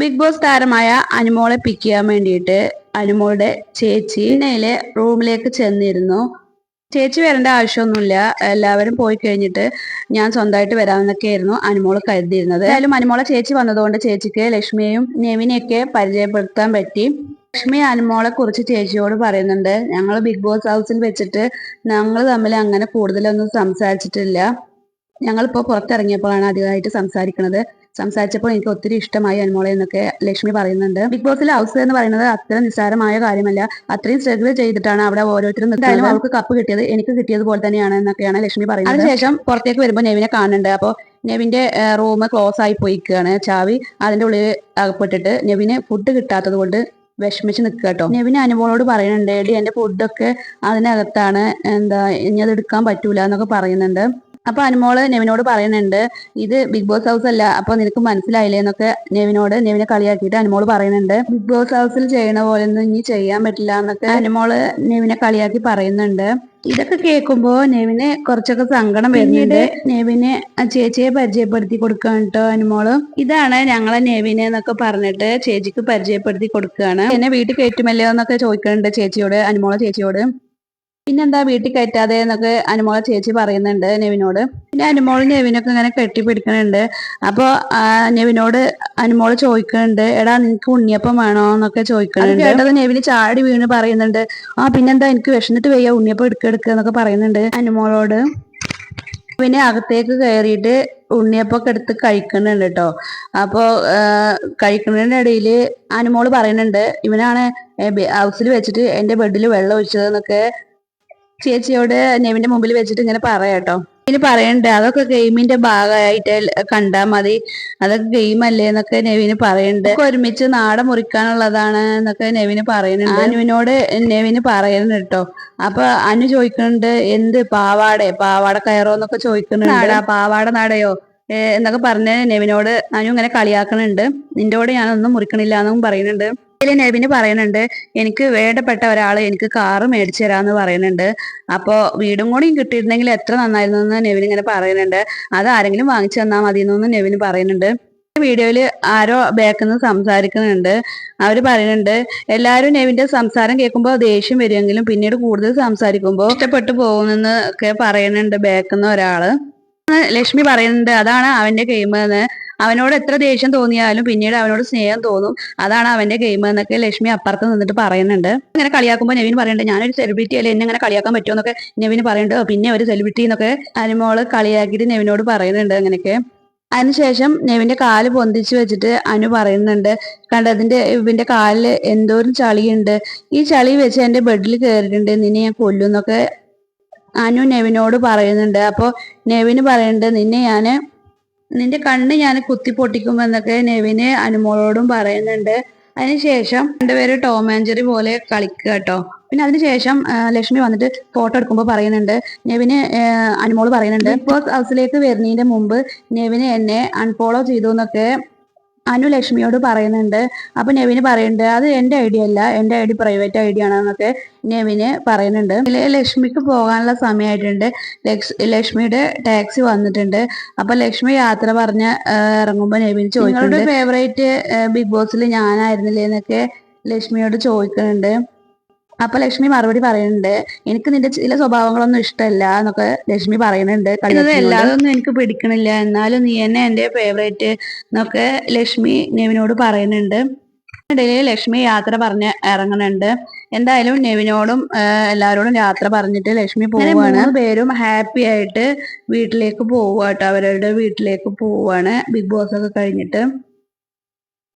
Big boss താരമായ അനുമോളെ പിക്ക് ചെയ്യാൻ വേണ്ടിയിട്ട് അനുമോളുടെ ചേച്ചി നെയിലെ റൂമിലേക്ക് ചെന്നിരുന്നു. ചേച്ചി വരേണ്ട ആവശ്യമൊന്നുമില്ല. എല്ലാവരും പോയി കഴിഞ്ഞിട്ട് ഞാൻ സ്വന്തമായിട്ട് വരാമെന്നൊക്കെയായിരുന്നു അനുമോൾ കരുതിയിരുന്നത്. എന്തായാലും അനുമോളെ ചേച്ചി വന്നതുകൊണ്ട് ചേച്ചിക്ക് ലക്ഷ്മിയെയും നെവിനെയൊക്കെ പരിചയപ്പെടുത്താൻ പറ്റി. ലക്ഷ്മി അനുമോളെ കുറിച്ച് ചേച്ചിയോട് പറയുന്നുണ്ട് ഞങ്ങൾ ബിഗ് ബോസ് ഹൗസിൽ വെച്ചിട്ട് ഞങ്ങൾ തമ്മിൽ അങ്ങനെ കൂടുതലൊന്നും സംസാരിച്ചിട്ടില്ല. ഞങ്ങളിപ്പോൾ പുറത്തിറങ്ങിയപ്പോഴാണ് അധികമായിട്ട് സംസാരിക്കുന്നത് സംസാരിച്ചപ്പോൾ എനിക്ക് ഒത്തിരി ഇഷ്ടമായി അനുമോളെ എന്നൊക്കെ ലക്ഷ്മി പറയുന്നുണ്ട്. ബിഗ് ബോസിൽ ഹൗസ് എന്ന് പറയുന്നത് അത്ര നിസ്സാരമായ കാര്യമല്ല. അത്രയും സ്ട്രഗിൾ ചെയ്തിട്ടാണ് അവിടെ ഓരോരുത്തരും എന്തായാലും അവൾക്ക് കപ്പ് കിട്ടിയത് എനിക്ക് കിട്ടിയത് പോലെ തന്നെയാണ് എന്നൊക്കെയാണ് ലക്ഷ്മി പറയുന്നത്. അതിനുശേഷം പുറത്തേക്ക് വരുമ്പോൾ നെവിനെ കാണുന്നുണ്ട്. അപ്പോൾ നെവിന്റെ റൂം ക്ലോസ് ആയി പോയിക്കുകയാണ് ചാവി അതിന്റെ ഉള്ളിൽ അകപ്പെട്ടിട്ട് നെവിന് ഫുഡ് കിട്ടാത്തത് കൊണ്ട് വിഷമിച്ച് നിൽക്കുക കേട്ടോ. നെവിന് അനുഭവനോട് പറയുന്നുണ്ട് എടി എന്റെ ഫുഡൊക്കെ അതിനകത്താണ്. എന്താ ഇനി അത് എടുക്കാൻ പറ്റൂല എന്നൊക്കെ പറയുന്നുണ്ട്. അപ്പൊ അനുമോൾ നെവിനോട് പറയുന്നുണ്ട് ഇത് ബിഗ് ബോസ് ഹൗസ് അല്ല അപ്പൊ നിനക്ക് മനസ്സിലായില്ലേ? എന്നൊക്കെ നെവിനോട് നെവിനെ കളിയാക്കിയിട്ട് അനുമോൾ പറയുന്നുണ്ട്. ബിഗ് ബോസ് ഹൗസിൽ ചെയ്യണ പോലെ ഒന്നും ഇനി ചെയ്യാൻ പറ്റില്ല എന്നൊക്കെ അനുമോൾ നെവിനെ കളിയാക്കി പറയുന്നുണ്ട്. ഇതൊക്കെ കേൾക്കുമ്പോ നെവിന് കുറച്ചൊക്കെ സങ്കടം വരുന്നുണ്ട്. നെവിനെ ആ ചേച്ചിയെ പരിചയപ്പെടുത്തി കൊടുക്കാൻ കേട്ടോ അനുമോൾ. ഇതാണ് ഞങ്ങളെ നെവിനെ എന്നൊക്കെ പറഞ്ഞിട്ട് ചേച്ചിക്ക് പരിചയപ്പെടുത്തി കൊടുക്കുകയാണ് എന്നെ വീട്ടിൽ കയറ്റുമല്ലോ എന്നൊക്കെ ചോദിക്കുന്നുണ്ട് ചേച്ചിയോട് അനുമോളെ ചേച്ചിയോട്. പിന്നെന്താ വീട്ടിൽ കയറ്റാതെ എന്നൊക്കെ അനുമോള ചേച്ചി പറയുന്നുണ്ട് നെവിനോട്. പിന്നെ അനുമോൾ നെവിനൊക്കെ ഇങ്ങനെ കെട്ടിപ്പിടിക്കണുണ്ട്. അപ്പോൾ നെവിനോട് അനുമോൾ ചോദിക്കുന്നുണ്ട് എടാ നിനക്ക് ഉണ്ണിയപ്പം വേണോ? എന്നൊക്കെ ചോദിക്കുന്നുണ്ട് കേട്ടത് നെവിന് ചാടി വീണ് പറയുന്നുണ്ട് ആ പിന്നെന്താ എനിക്ക് വിഷന്നിട്ട് വയ്യ ഉണ്ണിയപ്പം എടുക്കുക എന്നൊക്കെ പറയുന്നുണ്ട് അനുമോളോട്. പിന്നെ അകത്തേക്ക് കയറിയിട്ട് ഉണ്ണിയപ്പൊക്കെ എടുത്ത് കഴിക്കുന്നുണ്ട് കേട്ടോ അപ്പോ കഴിക്കുന്നതിന്റെ ഇടയിൽ അനുമോൾ പറയുന്നുണ്ട് ഇവനാണ് ഹൗസിൽ വെച്ചിട്ട് എന്റെ ബെഡിൽ വെള്ളം ഒഴിച്ചതെന്നൊക്കെ ചേച്ചിയോട് നെവിന്റെ മുമ്പിൽ വെച്ചിട്ട് ഇങ്ങനെ പറയാട്ടോ ഇനി പറയണ്ട? അതൊക്കെ ഗെയിമിന്റെ ഭാഗമായിട്ട് കണ്ടാ മതി. അതൊക്കെ ഗെയിം അല്ലേ എന്നൊക്കെ നെവിന് പറയുന്നുണ്ട് ഒരുമിച്ച് നാട മുറിക്കാനുള്ളതാണ് എന്നൊക്കെ നെവിന് പറയുന്നുണ്ട്. അനുവിനോട് നെവിന് പറയുന്നുണ്ട് കേട്ടോ. അപ്പൊ അനു ചോദിക്കുന്നുണ്ട് എന്ത് പാവാടെ? പാവാട കയറോ? എന്നൊക്കെ ചോദിക്കുന്നുണ്ട്. പാവാട നാടയോ? എന്നൊക്കെ പറഞ്ഞ് നെവിനോട് അനു ഇങ്ങനെ കളിയാക്കണുണ്ട് നിന്റെ കൂടെ ഞാനൊന്നും മുറിക്കണില്ല എന്നും പറയുന്നുണ്ട്. ഇതിൽ നെവിന് പറയുന്നുണ്ട് എനിക്ക് വേണ്ടപ്പെട്ട ഒരാൾ എനിക്ക് കാറ് മേടിച്ചു തരാന്ന് പറയുന്നുണ്ട്. അപ്പോ വീടും കൂടി കിട്ടിയിരുന്നെങ്കിൽ എത്ര നന്നായിരുന്നു എന്ന് നെവിൻ ഇങ്ങനെ പറയുന്നുണ്ട്. അത് ആരെങ്കിലും വാങ്ങിച്ചു തന്നാൽ മതി എന്നൊന്ന് നെവിന് പറയുന്നുണ്ട്. ഈ വീഡിയോയിൽ ആരോ ബാക്കിൽ നിന്ന് സംസാരിക്കുന്നുണ്ട്. അവർ പറയുന്നുണ്ട് എല്ലാവരും നെവിന്റെ സംസാരം കേൾക്കുമ്പോൾ ദേഷ്യം വരുമെങ്കിലും പിന്നീട് കൂടുതൽ സംസാരിക്കുമ്പോൾ ഇഷ്ടപ്പെട്ടു പോകുന്നെന്ന് ഒക്കെ പറയുന്നുണ്ട് ബാക്കിൽ നിന്ന് ഒരാൾ ലക്ഷ്മി പറയുന്നുണ്ട് അതാണ് അവന്റെ ഗെയിം എന്ന്. അവനോട് എത്ര ദേഷ്യം തോന്നിയാലും പിന്നീട് അവനോട് സ്നേഹം തോന്നും. അതാണ് അവന്റെ ഗെയിം എന്നൊക്കെ ലക്ഷ്മി അപ്പുറത്ത് നിന്നിട്ട് പറയുന്നുണ്ട്. അങ്ങനെ കളിയാക്കുമ്പോൾ നെവിൻ പറയുന്നുണ്ട് ഞാനൊരു സെലിബ്രിറ്റി അല്ലേ? എന്നെ അങ്ങനെ കളിയാക്കാൻ പറ്റുമോ? എന്നൊക്കെ നെവിന് പറയുന്നുണ്ട് പിന്നെ ഒരു സെലിബ്രിറ്റി എന്നൊക്കെ അനുമോൾ കളിയാക്കിയിട്ട് നെവിനോട് പറയുന്നുണ്ട് അങ്ങനെയൊക്കെ അതിനുശേഷം നെവിന്റെ കാൽ പൊന്തിച്ച് വെച്ചിട്ട് അനു പറയുന്നുണ്ട് കണ്ടതിന്റെ ഇവന്റെ കാലിൽ എന്തോരം ചളിയുണ്ട്. ഈ ചളി വെച്ച് എന്റെ ബെഡിൽ കയറിയിട്ടുണ്ട് നിന്നെ ഞാൻ കൊല്ലുന്നൊക്കെ അനു നെവിനോട് പറയുന്നുണ്ട്. അപ്പോ നെവിന് പറയുന്നുണ്ട് നിന്നെ ഞാൻ നിന്റെ കണ്ണ് ഞാൻ കുത്തി പൊട്ടിക്കുമെന്നൊക്കെ നെവിന് അനുമോളോടും പറയുന്നുണ്ട്. അതിനുശേഷം രണ്ടുപേരും ടോം ആൻഡ് ജെറി പോലെ കളിക്കുക കേട്ടോ. പിന്നെ അതിനുശേഷം ലക്ഷ്മി വന്നിട്ട് ഫോട്ടോ എടുക്കുമ്പോൾ പറയുന്നുണ്ട്. നെവിന് അനുമോൾ പറയുന്നുണ്ട് ബിഗ് ബോസ് ഹൗസിലേക്ക് വരുന്നതിന്റെ മുമ്പ് നെവിന് എന്നെ അൺഫോളോ ചെയ്തു എന്നൊക്കെ അനു ലക്ഷ്മിയോട് പറയുന്നുണ്ട്. അപ്പൊ നെവിന് പറയുന്നുണ്ട് അത് എന്റെ ഐഡിയ അല്ല എന്റെ ഐഡി പ്രൈവറ്റ് ഐഡിയ ആണെന്നൊക്കെ നെവിന് പറയുന്നുണ്ട്. ലക്ഷ്മിക്ക് പോകാനുള്ള സമയമായിട്ടുണ്ട്. ലക്ഷ്മിയുടെ ടാക്സി വന്നിട്ടുണ്ട്. അപ്പൊ ലക്ഷ്മി യാത്ര പറഞ്ഞ് ഇറങ്ങുമ്പോൾ ഇറങ്ങുമ്പോ നെവിൻ ചോദിക്കുന്നുണ്ട്. ഫേവറേറ്റ് ബിഗ് ബോസിൽ ഞാനായിരുന്നില്ലേ എന്നൊക്കെ ലക്ഷ്മിയോട് ചോദിക്കുന്നുണ്ട്. അപ്പൊ ലക്ഷ്മി മറുപടി പറയുന്നുണ്ട് എനിക്ക് നിന്റെ ചില സ്വഭാവങ്ങളൊന്നും ഇഷ്ടമല്ല എന്നൊക്കെ ലക്ഷ്മി പറയുന്നുണ്ട് എല്ലാതൊന്നും എനിക്ക് പിടിക്കണില്ല. എന്നാലും നീ തന്നെ എന്റെ ഫേവറേറ്റ് എന്നൊക്കെ ലക്ഷ്മി നെവിനോട് പറയുന്നുണ്ട്. ഇടയിൽ ലക്ഷ്മി യാത്ര പറഞ്ഞ് ഇറങ്ങുന്നുണ്ട്. എന്തായാലും നെവിനോടും എല്ലാവരോടും യാത്ര പറഞ്ഞിട്ട് ലക്ഷ്മി പോവുകയാണ് പേരും ഹാപ്പി ആയിട്ട് വീട്ടിലേക്ക് പോവുക കേട്ടോ അവരുടെ വീട്ടിലേക്ക് പോവുകയാണ് ബിഗ് ബോസ് ഒക്കെ കഴിഞ്ഞിട്ട്.